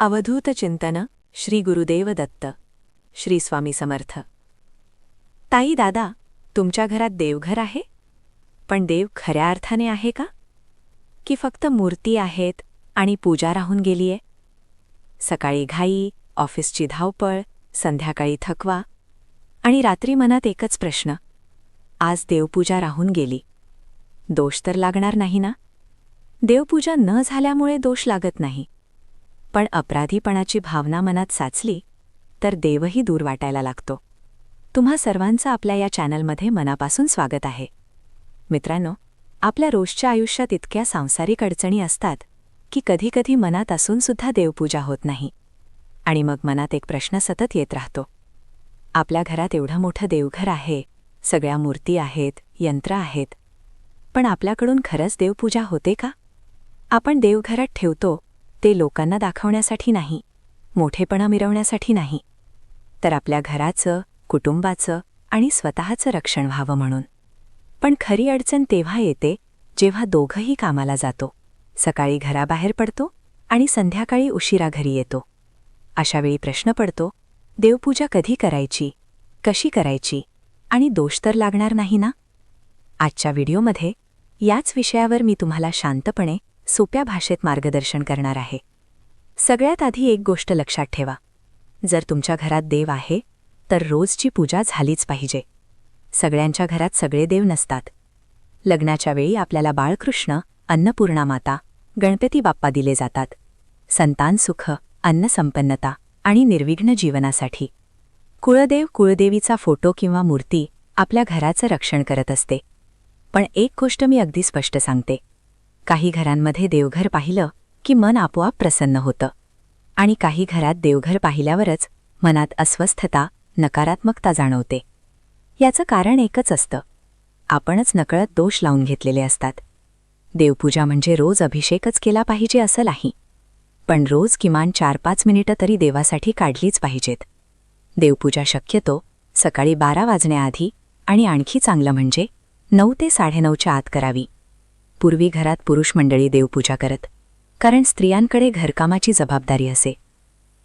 अवधूत चिंतन श्री गुरुदेव दत्त श्री स्वामी समर्थ ताई दादा तुमच्या घरात देवघर आहे पण देव खऱ्या अर्थाने आहे का की फक्त मूर्ती आहेत आणि पूजा राहून गेलीये सकाळी घाई ऑफिसची धावपळ संध्याकाळी थकवा आणि रात्री मनात एकच प्रश्न आज देवपूजा राहून गेली दोष तर लागणार नाही ना देवपूजा न झाल्यामुळे दोष लागत नाही पण अपराधीपणाची भावना मनात साचली तर देवही दूर वाटायला लागतो. तुम्हा सर्वांचं आपल्या या चॅनलमध्ये मनापासून स्वागत आहे. मित्रांनो आपल्या रोजच्या आयुष्यात इतक्या सांसारिक अडचणी असतात की कधीकधी मनात असूनसुद्धा देवपूजा होत नाही. आणि मग मनात एक प्रश्न सतत येत राहतो. आपल्या घरात एवढं मोठं देवघर आहे सगळ्या मूर्ती आहेत यंत्र आहेत पण आपल्याकडून खरंच देवपूजा होते का? आपण देवघरात ठेवतो ते लोकांना दाखवण्यासाठी नाही मोठेपणा मिरवण्यासाठी नाही. तर आपल्या घराचं कुटुंबाचं आणि स्वतःचं रक्षण व्हावं म्हणून. पण खरी अडचण तेव्हा येते जेव्हा दोघंही कामाला जातो. सकाळी घराबाहेर पडतो आणि संध्याकाळी उशिरा घरी येतो. अशावेळी प्रश्न पडतो देवपूजा कधी करायची कशी करायची आणि दोष तर लागणार नाही ना? आजच्या व्हिडिओमध्ये याच विषयावर मी तुम्हाला शांतपणे सोप्या भाषेत मार्गदर्शन करणार आहे. सगळ्यात आधी एक गोष्ट लक्षात ठेवा. जर तुमच्या घरात देव आहे तर रोजची पूजा झालीच पाहिजे. सगळ्यांच्या घरात सगळे देव नसतात. लग्नाच्या वेळी आपल्याला बाळकृष्ण अन्नपूर्णा माता गणपती बाप्पा दिले जातात. संतान सुख अन्नसंपन्नता आणि निर्विघ्न जीवनासाठी. कुळदेव कुळदेवीचा फोटो किंवा मूर्ती आपल्या घराचं रक्षण करत असते. पण एक गोष्ट मी अगदी स्पष्ट सांगते. काही घरांमध्ये देवघर पाहिलं की मन आपोआप प्रसन्न होतं. आणि काही घरात देवघर पाहिल्यावरच मनात अस्वस्थता नकारात्मकता जाणवते. याचं कारण एकच असतं. आपणच नकळत दोष लावून घेतलेले असतात. देवपूजा म्हणजे रोज अभिषेकच केला पाहिजे असं नाही. पण रोज किमान चार पाच मिनिटं तरी देवासाठी काढलीच पाहिजेत. देवपूजा शक्यतो सकाळी बारा वाजण्याआधी आणि आणखी चांगलं म्हणजे नऊ ते साडेनऊच्या आत करावी. पूर्वी घरात पुरुष मंडळी देवपूजा करत कारण स्त्रियांकडे घरकामाची जबाबदारी असे.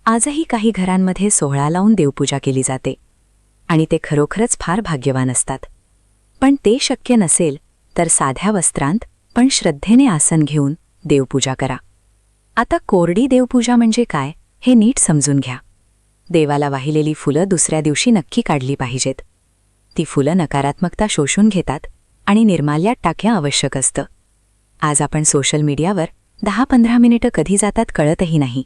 आजही काही घरांमध्ये सोहळा लावून देवपूजा केली जाते आणि ते खरोखरच फार भाग्यवान असतात. पण ते शक्य नसेल तर साध्या वस्त्रांत पण श्रद्धेने आसन घेऊन देवपूजा करा. आता कोरडी देवपूजा म्हणजे काय हे नीट समजून घ्या. देवाला वाहिलेली फुलं दुसऱ्या दिवशी नक्की काढली पाहिजेत. ती फुलं नकारात्मकता शोषून घेतात आणि निर्माल्यात टाक्या आवश्यक असतं. आज आपण सोशल मीडियावर दहा पंधरा मिनिटं कधी जातात कळतही नाही.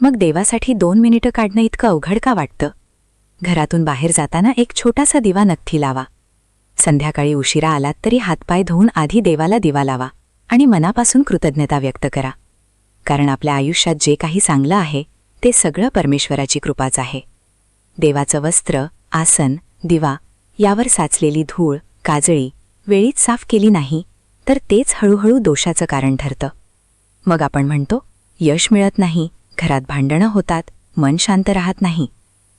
मग देवासाठी दोन मिनिटं काढणं इतकं अवघड का वाटतं? घरातून बाहेर जाताना एक छोटासा दिवा नक्की लावा. संध्याकाळी उशिरा आलात तरी हातपाय धुवून आधी देवाला दिवा लावा आणि मनापासून कृतज्ञता व्यक्त करा. कारण आपल्या आयुष्यात जे काही चांगलं आहे ते सगळं परमेश्वराची कृपाच आहे. देवाचं वस्त्र आसन दिवा यावर साचलेली धूळ काजळी वेळीच साफ केली नाही तर तेच हळूहळू दोषाचं कारण ठरतं. मग आपण म्हणतो यश मिळत नाही घरात भांडणं होतात मन शांत राहत नाही.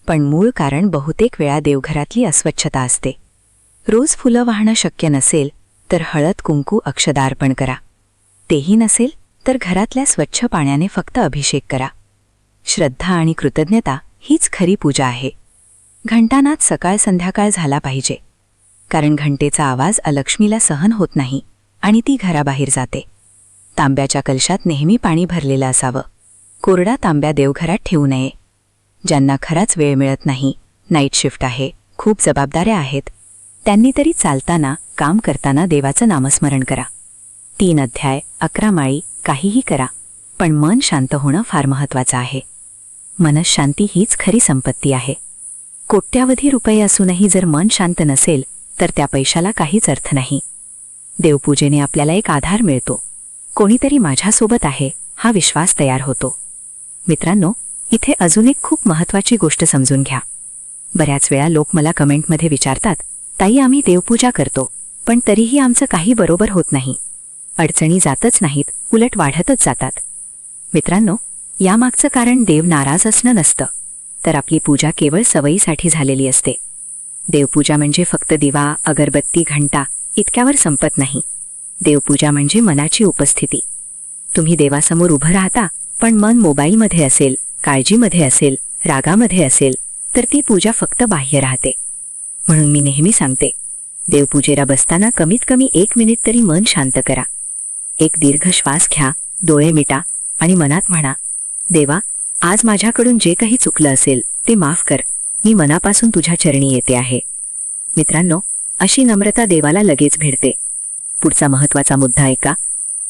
पण मूळ कारण बहुतेक वेळा देवघरातली अस्वच्छता असते. रोज फुलं वाहणं शक्य नसेल तर हळद कुंकू अक्षदार्पण करा. तेही नसेल तर घरातल्या स्वच्छ पाण्याने फक्त अभिषेक करा. श्रद्धा आणि कृतज्ञता हीच खरी पूजा आहे. घंटानाथ सकाळ संध्याकाळ झाला पाहिजे. कारण घंटेचा आवाज अलक्ष्मीला सहन होत नाही. आणि ती घराबाहेर जाते. तांब्याच्या कलशात नेहमी पाणी भरलेलं असावं. कोरडा तांब्या देवघरात ठेवू नये. ज्यांना खराच वेळ मिळत नाही नाईट शिफ्ट आहे खूप जबाबदाऱ्या आहेत. त्यांनी तरी चालताना काम करताना देवाचं नामस्मरण करा. तीन अध्याय अकरा माळी काहीही करा. पण मन शांत होणं फार महत्वाचं आहे. मनशांती हीच खरी संपत्ती आहे. कोट्यावधी रुपये असूनही जर मन शांत नसेल तर त्या पैशाला काहीच अर्थ नाही. देवपूजेने आपल्याला एक आधार मिळतो. कोणीतरी माझ्यासोबत आहे हा विश्वास तयार होतो. मित्रांनो इथे अजून एक खूप महत्वाची गोष्ट समजून घ्या. बऱ्याच वेळा लोक मला कमेंटमध्ये विचारतात ताई आम्ही देवपूजा करतो पण तरीही आमचं काही बरोबर होत नाही. अडचणी जातच नाहीत उलट वाढतच जातात. मित्रांनो यामागचं कारण देव नाराज असणं नसतं तर आपली पूजा केवळ सवयीसाठी झालेली असते. देवपूजा म्हणजे फक्त दिवा अगरबत्ती घंटा इतक्यावर संपत नाही. देवपूजा म्हणजे मनाची उपस्थिती. तुम्ही देवासमोर उभं राहता पण मन मोबाईलमध्ये असेल काळजीमध्ये असेल रागामध्ये असेल तर ती पूजा फक्त बाह्य राहते. म्हणून मी नेहमी सांगते देवपूजेला बसताना कमीत कमी एक मिनिट तरी मन शांत करा. एक दीर्घ श्वास घ्या डोळे मिटा आणि मनात म्हणा देवा आज माझ्याकडून जे काही चुकलं असेल ते माफ कर. मी मनापासून तुझ्या चरणी येते आहे. मित्रांनो अशी नम्रता देवाला लगेच भेटते पुढचा महत्त्वाचा मुद्दा ऐका.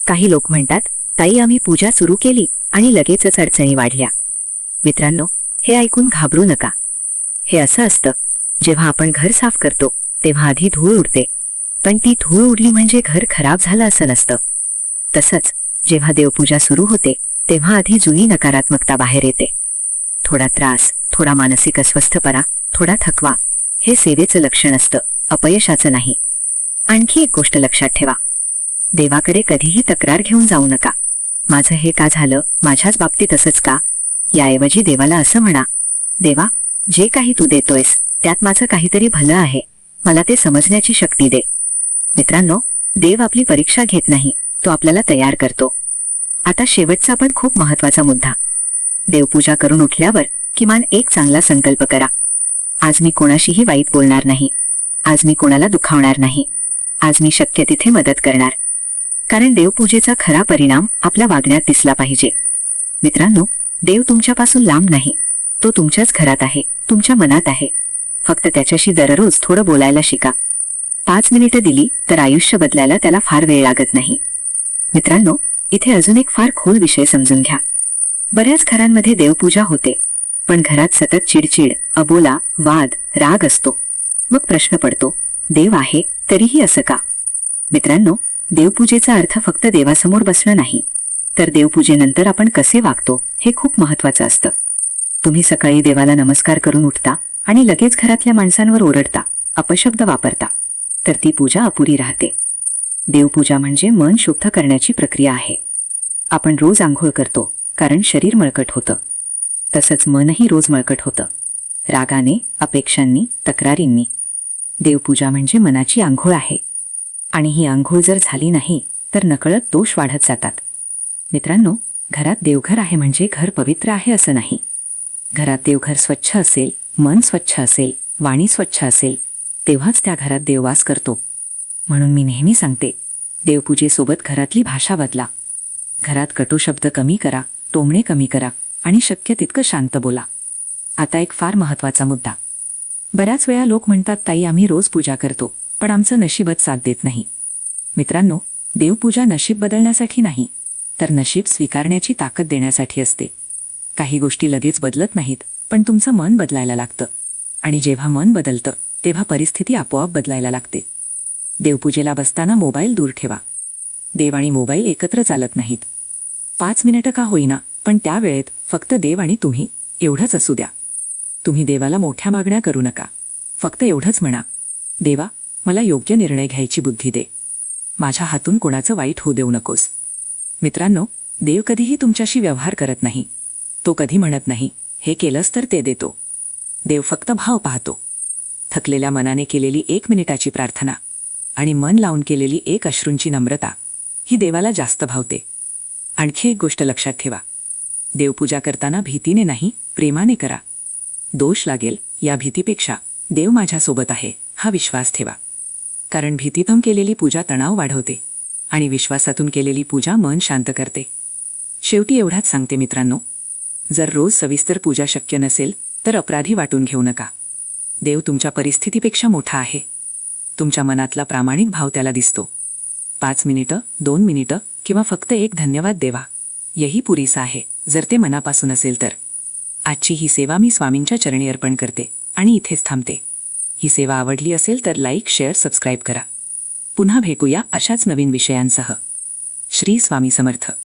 काही लोक म्हणतात ताई आम्ही पूजा सुरू केली आणि लगेचच अडचणी वाढल्या. मित्रांनो हे ऐकून घाबरू नका. हे असं असतं जेव्हा आपण घर साफ करतो तेव्हा आधी धूळ उडते. पण ती धूळ उडली म्हणजे घर खराब झालं असं नसतं. तसंच जेव्हा देवपूजा सुरू होते तेव्हा आधी जुनी नकारात्मकता बाहेर येते. थोडा त्रास थोडा मानसिक अस्वस्थपणा थोडा थकवा हे सेवेचं लक्षण असतं. अपयशाचं नाही. आणखी एक गोष्ट लक्षात ठेवा. देवाकडे कधीही तक्रार घेऊन जाऊ नका. माझं हे का झालं? माझ्याच बाबतीत असंच का? याऐवजी देवाला असं म्हणा देवा जे काही तू देतोयस त्यात माझं काहीतरी भलं आहे. मला ते समजण्याची शक्ती दे. मित्रांनो देव आपली परीक्षा घेत नाही. तो आपल्याला तयार करतो. आता शेवटचा पण खूप महत्त्वाचा मुद्दा. देवपूजा करून उठल्यावर किमान एक चांगला संकल्प करा. आज मी कोणाशीही वाईट बोलणार नाही. आज मी कोणाला दुखावणार नाही. आज मी शक्य तिथे मदत करणार. कारण देवपूजेचा खरा परिणाम आपल्या वागण्यात दिसला पाहिजे. मित्रांनो देव तुमच्यापासून लांब नाही. तो तुमच्याच घरात आहे तुमच्या मनात आहे. फक्त त्याच्याशी दररोज थोडं बोलायला शिका. पाच मिनिटं दिली तर आयुष्य बदलायला त्याला फार वेळ लागत नाही. मित्रांनो इथे अजून एक फार खोल विषय समजून घ्या. बऱ्याच घरांमध्ये देवपूजा होते पण घरात सतत चिडचिड अबोला वाद राग असतो. मग प्रश्न पडतो देव आहे तरीही असं का? मित्रांनो देवपूजेचा अर्थ फक्त देवासमोर बसणं नाही तर देवपूजेनंतर आपण कसे वागतो हे खूप महत्वाचं असतं. तुम्ही सकाळी देवाला नमस्कार करून उठता आणि लगेच घरातल्या माणसांवर ओरडता अपशब्द वापरता तर ती पूजा अपुरी राहते. देवपूजा म्हणजे मन शुद्ध करण्याची प्रक्रिया आहे. आपण रोज आंघोळ करतो कारण शरीर मळकट होतं. तसंच मनही रोज मळकट होतं. रागाने अपेक्षांनी तक्रारींनी. देवपूजा म्हणजे मनाची आंघोळ आहे. आणि ही आंघोळ जर झाली नाही तर नकळत दोष वाढत जातात. मित्रांनो घरात देवघर आहे म्हणजे घर पवित्र आहे असं नाही. घरात देवघर स्वच्छ असेल मन स्वच्छ असेल वाणी स्वच्छ असेल तेव्हाच त्या घरात देववास करतो. म्हणून मी नेहमी सांगते देवपूजेसोबत घरातली भाषा बदला. घरात कटू शब्द कमी करा टोमणे कमी करा आणि शक्य तितकं शांत बोला. आता एक फार महत्त्वाचा मुद्दा. बऱ्याच वेळा लोक म्हणतात ताई आम्ही रोज पूजा करतो पण आमचं नशीबच साथ देत नाही. मित्रांनो देवपूजा नशीब बदलण्यासाठी नाही तर नशीब स्वीकारण्याची ताकद देण्यासाठी असते. काही गोष्टी लगेच बदलत नाहीत पण तुमचं मन बदलायला लागतं. आणि जेव्हा मन बदलतं तेव्हा परिस्थिती आपोआप बदलायला लागते. देवपूजेला बसताना मोबाईल दूर ठेवा. देव आणि मोबाईल एकत्र चालत नाहीत. पाच मिनिटं का होईना पण त्या वेळेत फक्त देव आणि तुम्ही एवढंच असू द्या. तुम्ही देवाला मोठ्या मागण्या करू नका. फक्त एवढंच म्हणा. देवा मला योग्य निर्णय घ्यायची बुद्धी दे. माझ्या हातून कोणाचं वाईट होऊ देऊ नकोस. मित्रांनो देव कधीही तुमच्याशी व्यवहार करत नाही. तो कधी म्हणत नाही हे केलंस तर ते देतो. देव फक्त भाव पाहतो. थकलेल्या मनाने केलेली एक मिनिटाची प्रार्थना आणि मन लावून केलेली एक अश्रूंची नम्रता ही देवाला जास्त भावते. आणखी एक गोष्ट लक्षात ठेवा. देवपूजा करताना भीतीने नाही प्रेमाने करा. दोष लागेल या भीतीपेक्षा देव माझ्यासोबत आहे हा विश्वास ठेवा. कारण भीतीतून केलेली पूजा तणाव वाढवते आणि विश्वासातून केलेली पूजा मन शांत करते. शेवटी एवढाच सांगते मित्रांनो जर रोज सविस्तर पूजा शक्य नसेल तर अपराधी वाटून घेऊ नका. देव तुमच्या परिस्थितीपेक्षा मोठा आहे. तुमच्या मनातला प्रामाणिक भाव त्याला दिसतो. पाच मिनिटं दोन मिनिटं किंवा फक्त एक धन्यवाद देवा. यही पुरेसा आहे जर ते मनापासून असेल तर. आजची ही सेवा मी स्वामींच्या चरणी अर्पण करते आणि इथेच थांबते. ही सेवा आवडली असेल तर लाईक शेअर सबस्क्राईब करा. पुन्हा भेटूया अशाच नवीन विषयांसह. श्री स्वामी समर्थ.